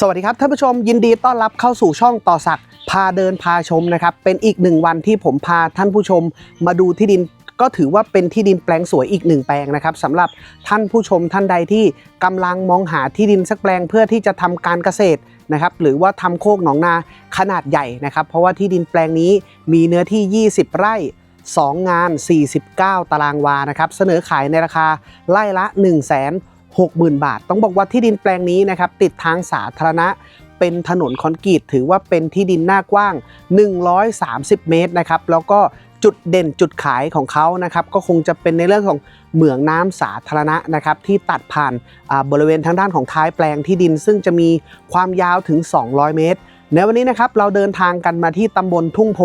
สวัสดีครับท่านผู้ชมยินดีต้อนรับเข้าสู่ช่องต่อสักพาเดินพาชมนะครับ เป็นอีกหนึ่งวันที่ผมพาท่านผู้ชมมาดูที่ดินก็ถือว่าเป็นที่ดินแปลงสวยอีกหนึ่งแปลงนะครับสำหรับท่านผู้ชมท่านใดที่กำลังมองหาที่ดินสักแปลงเพื่อที่จะทำการเกษตรนะครับหรือว่าทำโคกหนองนาขนาดใหญ่นะครับ เพราะว่าที่ดินแปลงนี้มีเนื้อที่ 20 ไร่2 งาน 49 ตารางวานะครับเสนอขายในราคาไร่ละ1 6 0 0 0 0 บาท ต้องบอกว่าที่ดินแปลงนี้นะครับติดทางสาธารณะเป็นถนนคอนกรีตถือว่าเป็นที่ดินหน้ากว้าง 130 เมตรนะครับแล้วก็จุดเด่นจุดขายของเขานะครับก็คงจะเป็นในเรื่องของเหมืองน้ำสาธารณะนะครับที่ตัดผ่านบริเวณทางด้านของท้ายแปลงที่ดิน ซึ่งจะมีความยาวถึง 200 เมตร ในวันนี้นะครับเราเดินทางกันมาที่ตำบลทุ่งโพ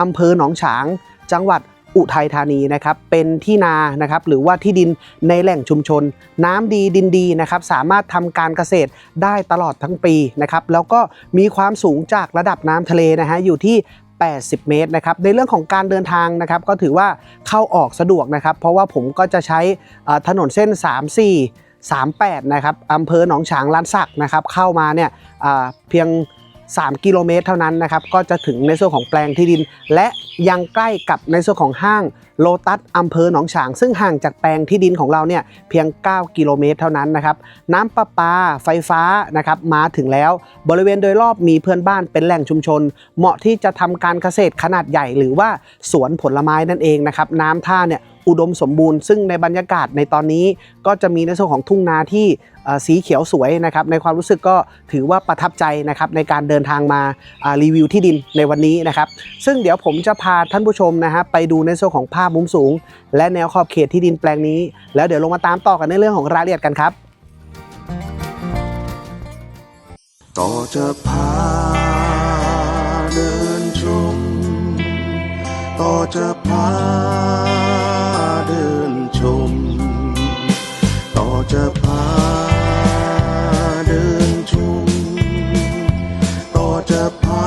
อำเภอหนองฉาง จังหวัด อุทัยธานีนะครับเป็นที่นานะครับหรือว่าที่ดินในแหล่งชุมชน น้ำดีดินดีนะครับสามารถทำการเกษตรได้ตลอดทั้งปีนะครับแล้วก็มีความสูงจากระดับน้ำทะเลนะฮะอยู่ที่ 80 เมตรนะครับในเรื่องของการเดินทางนะครับก็ถือว่าเข้าออกสะดวกนะครับ เพราะว่าผมก็จะใช้ถนนเส้น 34 38 นะครับอำเภอหนองฉางลานสักนะครับเข้ามาเนี่ยเพียง 3 กิโลเมตรเท่านั้นนะครับ ก็จะถึงในส่วนของแปลงที่ดิน และยังใกล้กับในส่วนของห้างโลตัสอำเภอหนองฉาง ซึ่งห่างจากแปลงที่ดินของเราเนี่ยเพียง 9 กิโลเมตรเท่านั้นนะครับ น้ำประปาไฟฟ้านะครับมาถึงแล้ว บริเวณโดยรอบมีเพื่อนบ้านเป็นแหล่งชุมชน เหมาะที่จะทำการเกษตรขนาดใหญ่ หรือว่าสวนผลไม้นั่นเองนะครับ น้ำท่าเนี่ย อุดมสมบูรณ์ ซึ่งในบรรยากาศในตอนนี้ก็จะมีในส่วนของทุ่งนาที่สีเขียวสวยนะครับในความรู้สึกก็ถือว่าประทับใจนะครับในการเดินทางมารีวิวที่ดินในวันนี้นะครับซึ่งเดี๋ยวผมจะพาท่านผู้ชมนะฮะไปดูในส่วนของภาพมุมสูง และแนวขอบเขตที่ดินแปลงนี้ แล้วเดี๋ยวลงมาตามต่อกันในเรื่องของรายละเอียดกันครับต่อจะพาเดินชมต่อจะพา ม ต่อจะพาเดินชม ต่อจะพา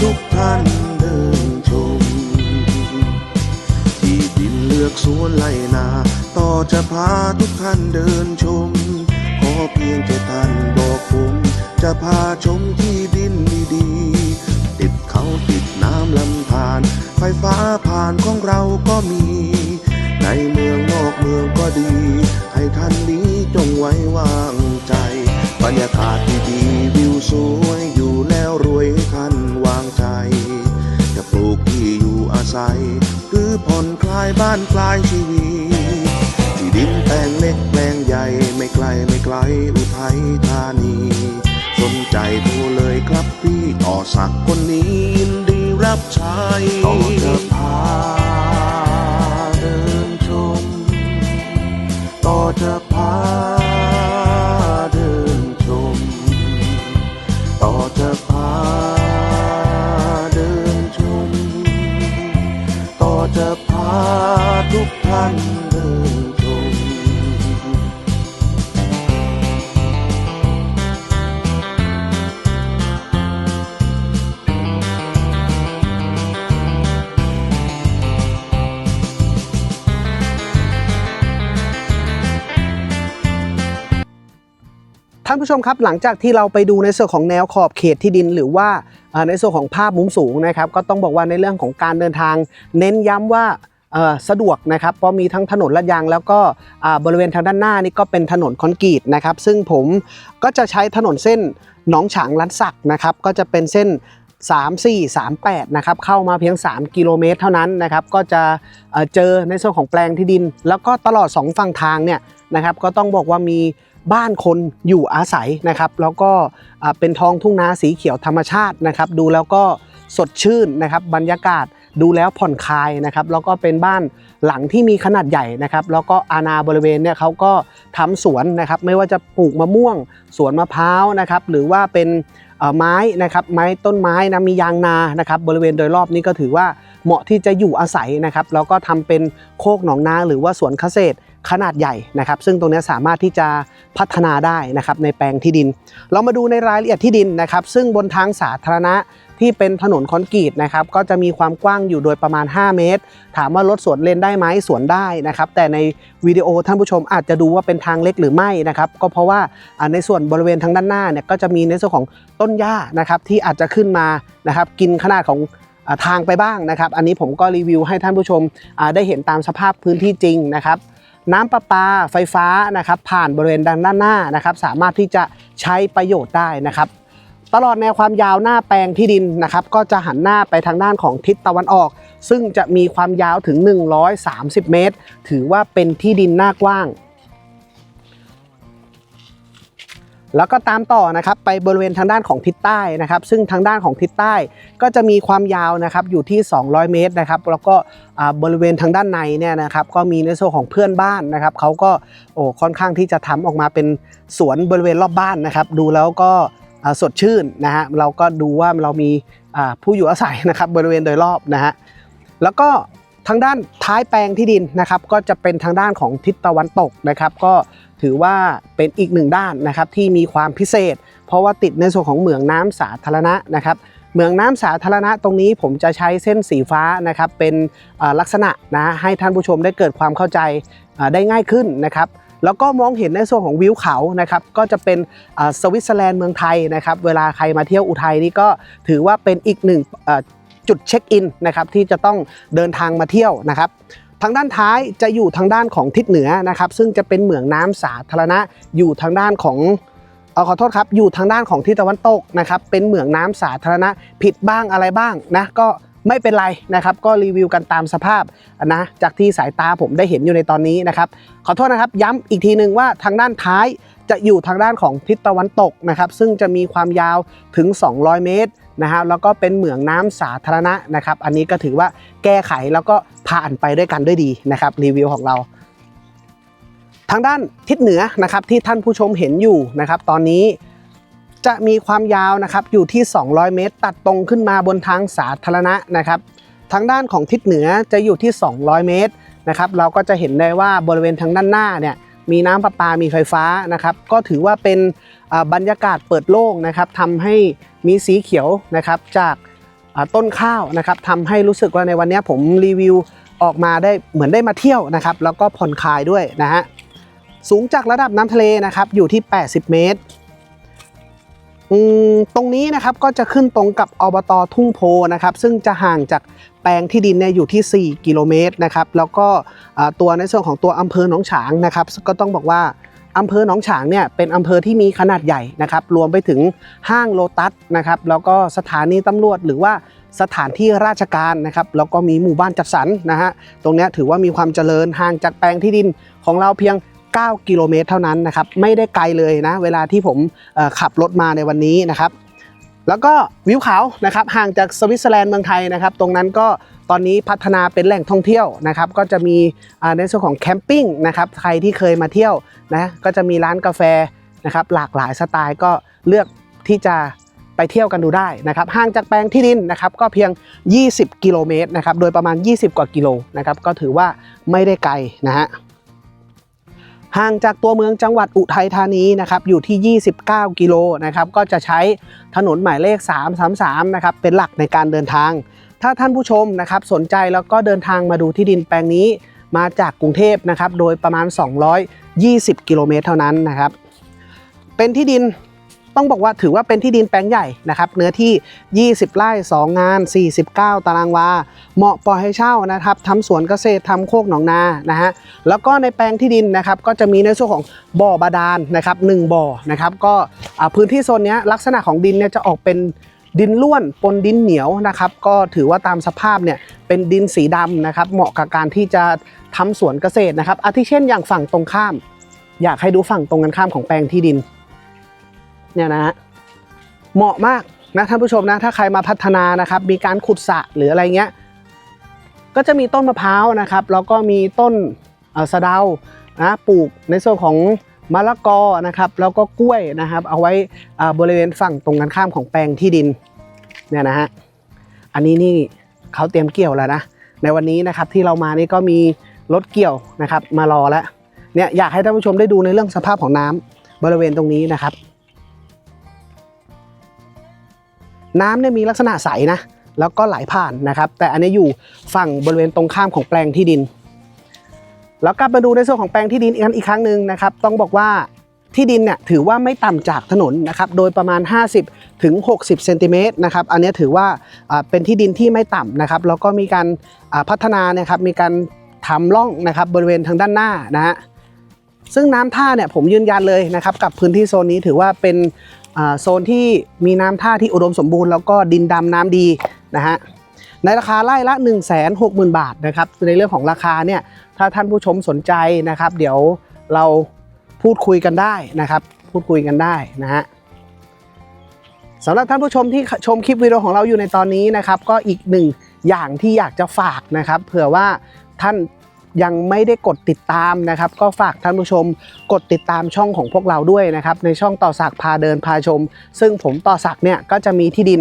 ทุกท่านเดินชม ที่ดินเลือกสวนไลนา ต่อจะพาทุกท่านเดินชม ขอเพียงแค่ท่านบอกผม จะพาชมที่ดินดีๆ ติดเขาติดน้ำลำธารไฟฟ้าผ่านของเราก็มี ในเมืองนอกเมืองก็ดี ให้ท่านนี้จงไว้วางใจ บรรยากาศดีๆวิวสวยอยู่แล้วรวยให้ท่านวางใจ จะปลูกที่อยู่อาศัย หรือผ่อนคลายบ้านคลายชีวิตที่ดินแปลงเล็กแปลงใหญ่ไม่ไกลไม่ไกลอุทัยธานี สนใจโทรเลยครับพี่ต่อสักคนนี้ยินดีรับใช้ต่อจะพา กท่านเดินชมท่านผู้ชมครับหลังจากที่เราไปดูในส่วนของแนวขอบเขตที่ดินหรือว่าในส่วนของภาพมุมสูงนะครับ ก็ต้องบอกว่าในเรื่องของการเดินทาง เน้นย้ำว่า สะดวกนะครับเพราะมีทั้งถนนลาดยาง แล้วก็บริเวณทางด้านหน้านี่ก็เป็นถนนคอนกรีตนะครับซึ่งผมก็จะใช้ถนนเส้นหนองฉางลันสักนะครับก็จะเป็นเส้น 3 4 3 8 นะครับเข้ามาเพียง 3 กิโลเมตรเท่านั้นนะครับก็จะเจอในส่วนของแปลงที่ดิน แล้วก็ตลอด 2 ฝั่งทางเนี่ยนะครับก็ต้องบอกว่ามีบ้านคนอยู่อาศัยนะครับ แล้วก็เป็นท้องทุ่งนาสีเขียวธรรมชาตินะครับ ดูแล้วก็สดชื่นนะครับบรรยากาศ ดูแล้วผ่อนคลายนะครับแล้วก็เป็นบ้านหลังที่มีขนาดใหญ่นะครับแล้วก็อาณาบริเวณเนี่ยเขาก็ทำสวนนะครับไม่ว่าจะปลูกมะม่วง สวนมะพร้าวนะครับหรือว่าเป็นไม้นะครับไม้ต้นไม้นะมียางนานะครับบริเวณโดยรอบนี้ก็ถือว่าเหมาะที่จะอยู่อาศัยนะครับแล้วก็ทำเป็นโคกหนองนาหรือว่าสวนเกษตรขนาดใหญ่นะครับซึ่งตรงนี้สามารถที่จะพัฒนาได้นะครับในแปลงที่ดิน เรามาดูในรายละเอียดที่ดินนะครับ ซึ่งบนทางสาธารณะ ที่เป็นถนนคอนกรีตนะครับก็จะมีความกว้างอยู่โดยประมาณ 5 เมตร ถามว่ารถสวนเลนได้ไหมสวนได้นะครับแต่ในวิดีโอท่านผู้ชมอาจจะดูว่าเป็นทางเล็กหรือไม่นะครับก็เพราะว่าในส่วนบริเวณทางด้านหน้าเนี่ยก็จะมีในส่วนของต้นหญ้านะครับที่อาจจะขึ้นมานะครับกินขนาดของทางไปบ้างนะครับ อันนี้ผมก็รีวิวให้ท่านผู้ชมได้เห็นตามสภาพพื้นที่จริงนะครับน้ำประปาไฟฟ้านะครับผ่านบริเวณด้านหน้านะครับ สามารถที่จะใช้ประโยชน์ได้นะครับ ตลอดแนวความยาวหน้าแปลงที่ดินนะครับก็จะหันหน้าไปทางด้านของทิศตะวันออก ซึ่งจะมีความยาวถึง 130 เมตร ถือว่าเป็นที่ดินหน้ากว้าง แล้วก็ตามต่อนะครับไปบริเวณทางด้านของทิศใต้นะครับ ซึ่งทางด้านของทิศใต้ก็จะมีความยาวนะครับอยู่ที่ 200 เมตรนะครับ แล้วก็บริเวณทางด้านในเนี่ยนะครับก็มีในส่วนของเพื่อนบ้านนะครับเขาก็โอ้ค่อนข้างที่จะทำออกมาเป็นสวนบริเวณรอบบ้านนะครับ ดูแล้วก็ สดชื่นนะฮะเราก็ดูว่าเรามีผู้อยู่อาศัยนะครับบริเวณโดยรอบนะฮะแล้วก็ทางด้านท้ายแปลงที่ดินนะครับ ก็จะเป็นทางด้านของทิศตะวันตกนะครับ ก็ถือว่าเป็นอีกหนึ่งด้านนะครับที่มีความพิเศษ เพราะว่าติดในส่วนของเหมืองน้ำสาธารณะนะครับเหมืองน้ำสาธารณะตรงนี้ผมจะใช้เส้นสีฟ้านะครับเป็นลักษณะนะให้ท่านผู้ชมได้เกิดความเข้าใจได้ง่ายขึ้นนะครับ แล้วก็มองเห็นในส่วนของวิวเขานะครับก็จะเป็นสวิตเซอร์แลนด์เมืองไทยนะครับเวลาใครมาเที่ยวอุทัยนี่ก็ถือว่าเป็นอีกหนึ่งจุดเช็คอินนะครับที่จะต้องเดินทางมาเที่ยวนะครับทางด้านท้ายจะอยู่ทางด้านของทิศเหนือนะครับ ซึ่งจะเป็นเหมืองน้ำสาธารณะอยู่ทางด้านของเออขอโทษครับอยู่ทางด้านของทิศตะวันตกนะครับเป็นเหมืองน้ำสาธารณะผิดบ้างอะไรบ้างนะก็ ไม่เป็นไรนะครับ ก็รีวิวกันตามสภาพนะจากที่สายตาผมได้เห็นอยู่ในตอนนี้นะครับ ขอโทษนะครับย้ำอีกทีหนึ่งว่าทางด้านท้ายจะอยู่ทางด้านของทิศตะวันตกนะครับ ซึ่งจะมีความยาวถึง 200 เมตรนะฮะแล้วก็เป็นเหมืองน้ำสาธารณะนะครับ อันนี้ก็ถือว่าแก้ไขแล้วก็ผ่านไปด้วยกันด้วยดีนะครับ รีวิวของเราทางด้านทิศเหนือนะครับที่ท่านผู้ชมเห็นอยู่นะครับ ตอนนี้ จะมีความยาวนะครับอยู่ที่ 200 เมตร ตัดตรงขึ้นมาบนทางสาธารณะนะครับ ทางด้านของทิศเหนือจะอยู่ที่ 200 เมตรนะครับ เราก็จะเห็นได้ว่าบริเวณทางด้านหน้าเนี่ยมีน้ำประปา มีไฟฟ้านะครับ ก็ถือว่าเป็นบรรยากาศเปิดโล่งนะครับทำให้มีสีเขียวนะครับจากต้นข้าวนะครับทำให้รู้สึกว่าในวันนี้ผมรีวิวออกมาได้เหมือนได้มาเที่ยวนะครับ แล้วก็ผ่อนคลายด้วยนะฮะ สูงจากระดับน้ำทะเลนะครับอยู่ที่ 80 เมตร ตรงนี้นะครับก็จะขึ้นตรงกับอบตทุ่งโพนะครับซึ่งจะห่างจากแปลงที่ดินเนี่ยอยู่ที่ 4 กิโลเมตรนะครับแล้วก็ตัวในส่วนของตัวอำเภอหนองฉางนะครับก็ต้องบอกว่าอำเภอหนองฉางเนี่ยเป็นอำเภอที่มีขนาดใหญ่นะครับรวมไปถึงห้างโลตัสนะครับแล้วก็สถานีตำรวจหรือว่าสถานที่ราชการนะครับแล้วก็มีหมู่บ้านจัดสรรนะฮะตรงนี้ถือว่ามีความเจริญห่างจากแปลงที่ดินของเราเพียง 9 กิโลเมตรเท่านั้นนะครับไม่ได้ไกลเลยนะเวลาที่ผมขับรถมาในวันนี้นะครับ แล้วก็วิวเขานะครับห่างจากสวิตเซอร์แลนด์เมืองไทยนะครับ ตรงนั้นก็ตอนนี้พัฒนาเป็นแหล่งท่องเที่ยวนะครับ ก็จะมีในส่วนของแคมปิ้งนะครับใครที่เคยมาเที่ยวนะก็จะมีร้านกาแฟนะครับหลากหลายสไตล์ก็เลือกที่จะไปเที่ยวกันดูได้นะครับห่างจากแปลงที่ดินนะครับก็เพียง 20 กิโลเมตรนะครับโดยประมาณ 20 กว่ากิโลนะครับก็ถือว่าไม่ได้ไกลนะฮะ ห่างจากตัวเมืองจังหวัดอุทัยธานีนะครับอยู่ที่ 29 กิโลนะครับก็จะใช้ถนนหมายเลข 333 นะครับเป็นหลักในการเดินทาง ถ้าท่านผู้ชมนะครับสนใจแล้วก็เดินทางมาดูที่ดินแปลงนี้มาจากกรุงเทพนะครับโดยประมาณ 220 กิโลเมตรเท่านั้นนะครับเป็นที่ดิน ต้องบอกว่าถือว่าเป็นที่ดินแปลงใหญ่นะครับ เนื้อที่ 20 ไร่ 2 งาน 49 ตารางวา เหมาะปล่อยให้เช่านะครับทำสวนเกษตรทำโคกหนองนา นะฮะ แล้วก็ในแปลงที่ดินนะครับก็จะมีในส่วนของบ่อบาดาลนะครับหบ่อนะครับ ก็พื้นที่โซนนี้ลักษณะของดินเนี่ยจะออกเป็นดินล้วนปนดินเหนียวนะครับ ก็ถือว่าตามสภาพเนี่ยเป็นดินสีดำนะครับ เหมาะกับการที่จะทำสวนเกษตรนะครับอาทิเช่นอย่างฝั่งตรงข้าม อยากให้ดูฝั่งตรงกันข้ามของแปลงที่ดิน เนี่ยนะฮะเหมาะมากนะท่านผู้ชมนะถ้าใครมาพัฒนานะครับ มีการขุดสระหรืออะไรเงี้ยก็จะมีต้นมะพร้าวนะครับ แล้วก็มีต้นสะเดานะปลูกในส่วนของมะละกอนะครับ แล้วก็กล้วยนะครับ เอาไว้บริเวณฝั่งตรงกันข้ามของแปลงที่ดินเนี่ยนะฮะอันนี้นี่เขาเตรียมเกี่ยวแล้วนะในวันนี้นะครับที่เรามานี่ก็มีรถเกี่ยวนะครับ มารอแล้วเนี่ยอยากให้ท่านผู้ชมได้ดูในเรื่องสภาพของน้ำบริเวณตรงนี้นะครับ น้ำเนี่ยมีลักษณะใสนะแล้วก็ไหลผ่านนะครับ แต่อันนี้อยู่ฝั่งบริเวณตรงข้ามของแปลงที่ดิน แล้วกลับมาดูในส่วนของแปลงที่ดินอีกครั้งอีกครั้งหนึ่งนะครับ ต้องบอกว่าที่ดินเนี่ยถือว่าไม่ต่ำจากถนนนะครับ โดยประมาณ 50ถึง60เซนติเมตรนะครับ อันนี้ถือว่าเป็นที่ดินที่ไม่ต่ำนะครับ แล้วก็มีการพัฒนานะครับ มีการทำร่องนะครับบริเวณทางด้านหน้านะฮะซึ่งน้ำท่าเนี่ยผมยืนยันเลยนะครับ กับพื้นที่โซนนี้ถือว่าเป็น โซนที่มีน้ำท่าที่อุดมสมบูรณ์แล้วก็ดินดำน้ำดีนะฮะในราคาไร่ละ 1 6 0 0 0 0 บาทนะครับในเรื่องของราคาเนี่ยถ้าท่านผู้ชมสนใจนะครับ เดี๋ยวเราพูดคุยกันได้นะครับ พูดคุยกันได้นะฮะสำหรับท่านผู้ชมที่ชมคลิปวิดีโอของเราอยู่ในตอนนี้นะครับ ก็อีกหนึ่งอย่างที่อยากจะฝากนะครับ เผื่อว่าท่าน ยังไม่ได้กดติดตามนะครับ ก็ฝากท่านผู้ชมกดติดตามช่องของพวกเราด้วยนะครับ ในช่องต่อสักพาเดินพาชม ซึ่งผมต่อสักเนี่ยก็จะมีที่ดิน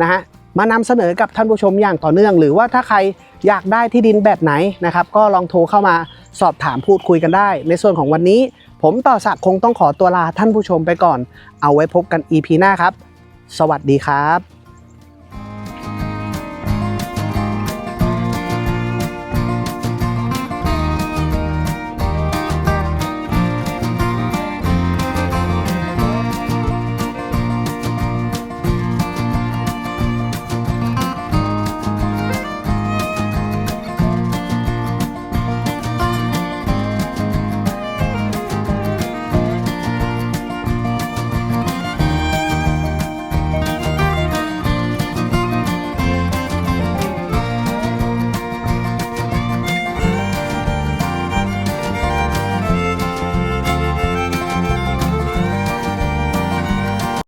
นะฮะมานำเสนอกับท่านผู้ชมอย่างต่อเนื่อง หรือว่าถ้าใครอยากได้ที่ดินแบบไหนนะครับ ก็ลองโทรเข้ามาสอบถามพูดคุยกันได้ ในส่วนของวันนี้ ผมต่อศักคงต้องขอตัวลาท่านผู้ชมไปก่อน เอาไว้พบกัน EP หน้าครับ สวัสดีครับ